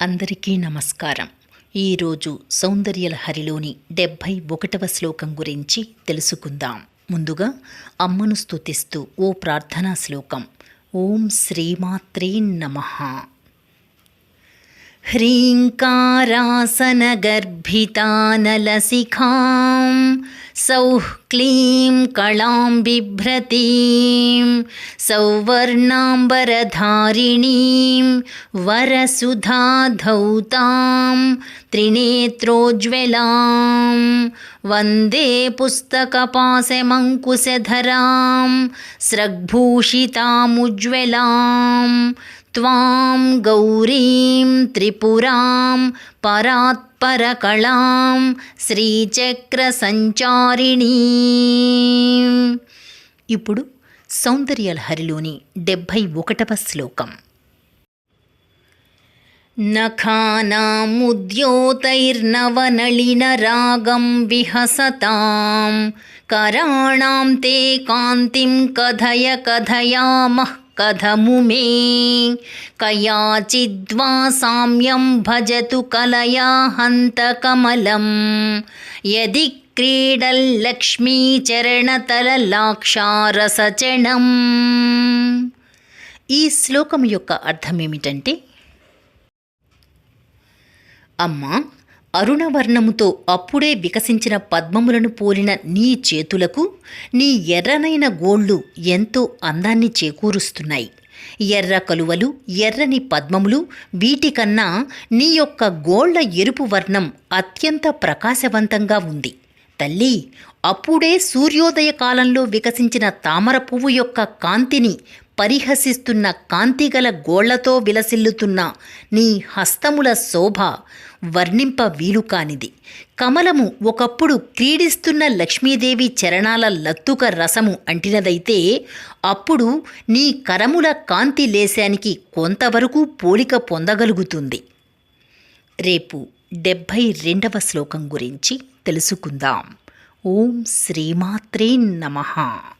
అందరికీ నమస్కారం. ఈరోజు సౌందర్యలహరిలోని డెబ్భై ఒకటవ శ్లోకం గురించి తెలుసుకుందాం. ముందుగా అమ్మను స్తుతిస్తూ ఓ ప్రార్థనా శ్లోకం. ఓం శ్రీమాత్రే నమః. ह्रीङ्कारासनगर्भितानलसिखां सौः क्लीं कलां बिभ्रतीं सौवर्णाम्बरधारिणीं वरसुधाधौतां त्रिनेत्रोज्ज्वलां वन्दे पुस्तकपाशमङ्कुशधरां स्रग्भूषितामुज्ज्वलां त्वां गौरीं त्रिपुरां परात्परकलां శ్రీచక్రసంచారిణీ ఇప్పుడు సౌందర్యలహరిలోని డెబ్భై ఒకటవ శ్లోకం नखानामुद्योतैर्नवनलिनरागं विहसतां कराणां ते कान्तिं कथय कथयामः कथमु मे कयाचिद्वा साम्यं भजतु कलया हन्तकमलं यदि క్రీడల్లక్ష్మీచరణతలలాక్షారసచణం ఈ శ్లోకం యొక్క అర్థం ఏమిటంటే అమ్మా అరుణవర్ణముతో అప్పుడే వికసించిన పద్మములను పోలిన నీ చేతులకు నీ ఎర్రనైన గోళ్ళు ఎంతో అందాన్ని చేకూరుస్తున్నాయి. ఎర్ర కలువలు ఎర్రని పద్మములు వీటికన్నా నీ యొక్క గోళ్ళ ఎరుపు వర్ణం అత్యంత ప్రకాశవంతంగా ఉంది. తల్లి అప్పుడే సూర్యోదయ కాలంలో వికసించిన తామర పువ్వు యొక్క కాంతిని పరిహసిస్తున్న కాంతిగల గోళ్ళతో విలసిల్లుతున్న నీ హస్తముల శోభ వర్ణింప వీలు కానిది. కమలము ఒకప్పుడు క్రీడిస్తున్న లక్ష్మీదేవి చరణాల లత్తుక రసము అంటినదైతే అప్పుడు నీ కరముల కాంతి లేశానికి కొంతవరకు పోలిక పొందగలుగుతుంది. రేపు డెబ్భై రెండవ శ్లోకం గురించి తెలుసుకుందాం. ఓం శ్రీమాత్రే నమః.